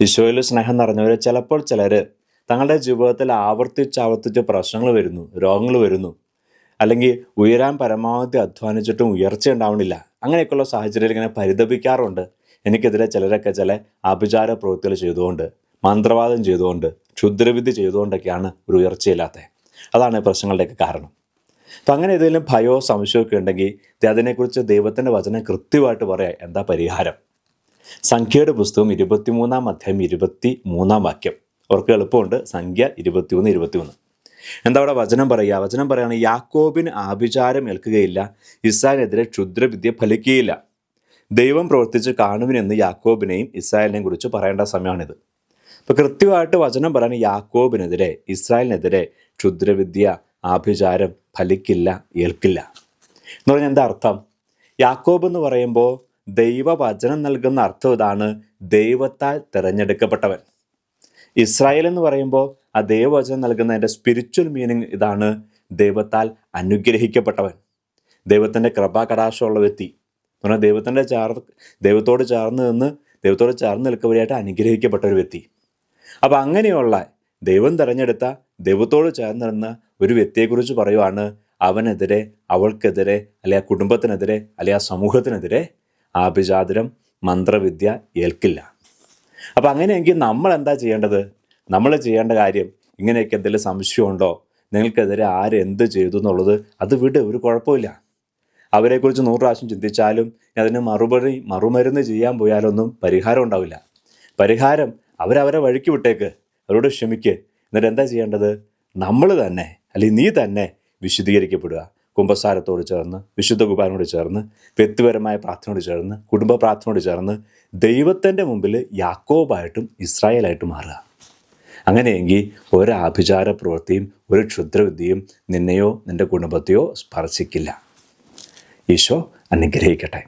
ഈശോയിൽ സ്നേഹം നിറഞ്ഞവർ ചിലപ്പോൾ ചിലർ തങ്ങളുടെ ജീവിതത്തിൽ ആവർത്തിച്ച് ആവർത്തിച്ച് പ്രശ്നങ്ങൾ വരുന്നു രോഗങ്ങൾ വരുന്നു അല്ലെങ്കിൽ ഉയരാൻ പരമാവധി അധ്വാനിച്ചിട്ടും ഉയർച്ച ഉണ്ടാവണില്ല. അങ്ങനെയൊക്കെയുള്ള സാഹചര്യത്തിൽ ഇങ്ങനെ പരിതപിക്കാറുണ്ട്. എനിക്കെതിരെ ചിലരൊക്കെ ചില ആഭിചാര പ്രവൃത്തികൾ ചെയ്തുകൊണ്ട് മന്ത്രവാദം ചെയ്തുകൊണ്ട് ക്ഷുദ്രവിധി ചെയ്തുകൊണ്ടൊക്കെയാണ് ഒരു ഉയർച്ചയില്ലാത്തത് അതാണ് പ്രശ്നങ്ങളുടെയൊക്കെ കാരണം. അപ്പം അങ്ങനെ ഏതെങ്കിലും ഭയോ സംശയമൊക്കെ ഉണ്ടെങ്കിൽ അതിനെക്കുറിച്ച് ദൈവത്തിന്റെ വചനം കൃത്യമായിട്ട് പറയാം. എന്താ പരിഹാരം? സംഖ്യയുടെ പുസ്തകം ഇരുപത്തിമൂന്നാം അധ്യായം ഇരുപത്തി മൂന്നാം വാക്യം. അവർക്ക് എളുപ്പമുണ്ട്. സംഖ്യ ഇരുപത്തിമൂന്ന് ഇരുപത്തിമൂന്ന്. എന്താ അവിടെ വചനം പറയുക? വചനം പറയുകയാണ് യാക്കോബിന് ആഭിചാരം ഏൽക്കുകയില്ല ഇസ്രായേലിനെതിരെ ക്ഷുദ്രവിദ്യ ഫലിക്കുകയില്ല. ദൈവം പ്രവർത്തിച്ച് കാണുവിനെന്ന് യാക്കോബിനെയും ഇസ്രായേലിനെയും കുറിച്ച് പറയേണ്ട സമയമാണിത്. അപ്പോൾ കൃത്യമായിട്ട് വചനം പറയുന്നത് യാക്കോബിനെതിരെ ഇസ്രായേലിനെതിരെ ക്ഷുദ്രവിദ്യ ആഭിചാരം ഫലിക്കില്ല ഏൽക്കില്ല. എന്ന് പറഞ്ഞാൽ എന്താ അർത്ഥം? യാക്കോബ് എന്ന് പറയുമ്പോൾ ദൈവവചനം നൽകുന്ന അർത്ഥം ഇതാണ് ദൈവത്താൽ തിരഞ്ഞെടുക്കപ്പെട്ടവൻ. ഇസ്രായേൽ എന്ന് പറയുമ്പോൾ ആ ദൈവവചനം നൽകുന്ന അതിന്റെ സ്പിരിച്വൽ മീനിങ് ഇതാണ് ദൈവത്താൽ അനുഗ്രഹിക്കപ്പെട്ടവൻ. ദൈവത്തിന്റെ കൃപാകടാശമുള്ള വ്യക്തി. എന്ന് പറഞ്ഞാൽ ദൈവത്തിന്റെ ചേർ ദൈവത്തോട് ചേർന്ന് നിന്ന് ദൈവത്തോട് ചേർന്ന് നിൽക്കവരെയായിട്ട് അനുഗ്രഹിക്കപ്പെട്ട ഒരു വ്യക്തി. അപ്പോൾ അങ്ങനെയുള്ള ദൈവം തിരഞ്ഞെടുത്ത ദൈവത്തോട് ചേർന്ന് നിന്ന ഒരു വ്യക്തിയെക്കുറിച്ച് പറയുവാണ് അവനെതിരെ അവൾക്കെതിരെ അല്ലെ ആ കുടുംബത്തിനെതിരെ അല്ലെ ആ സമൂഹത്തിനെതിരെ ആഭിജാതരം മന്ത്രവിദ്യ ഏൽക്കില്ല. അപ്പം അങ്ങനെയെങ്കിൽ നമ്മൾ എന്താ ചെയ്യേണ്ടത്? നമ്മൾ ചെയ്യേണ്ട കാര്യം ഇങ്ങനെയൊക്കെ എന്തെങ്കിലും സംശയമുണ്ടോ? നിങ്ങൾക്കെതിരെ ആരെന്ത് ചെയ്തു എന്നുള്ളത് അത് വിട് ഒരു കുഴപ്പമില്ല. അവരെക്കുറിച്ച് നൂറ് പ്രാവശ്യം ചിന്തിച്ചാലും അതിന് മറുപടി മറുമരുന്ന് ചെയ്യാൻ പോയാലൊന്നും പരിഹാരം ഉണ്ടാവില്ല. പരിഹാരം അവരവരെ വഴിക്ക് വിട്ടേക്ക്. അവരോട് ക്ഷമിക്ക്. എന്നിട്ട് എന്താ ചെയ്യേണ്ടത്? നമ്മൾ തന്നെ അല്ലെങ്കിൽ നീ തന്നെ വിശുദ്ധീകരിക്കപ്പെടുക കുംഭസാരത്തോട് ചേർന്ന് വിശുദ്ധ കുർബാനോട് ചേർന്ന് വ്യക്തിപരമായ പ്രാർത്ഥനയോട് ചേർന്ന് കുടുംബ പ്രാർത്ഥനയോട് ചേർന്ന് ദൈവത്തിന്റെ മുമ്പിൽ യാക്കോബായിട്ടും ഇസ്രായേലായിട്ടും മാറുക. അങ്ങനെയെങ്കിൽ ഒരു ആഭിചാര പ്രവൃത്തിയും ഒരു ക്ഷുദ്രവിദ്യയും നിന്നെയോ നിന്റെ കുടുംബത്തെയോ സ്പർശിക്കില്ല. ഈശോ അനുഗ്രഹിക്കട്ടെ.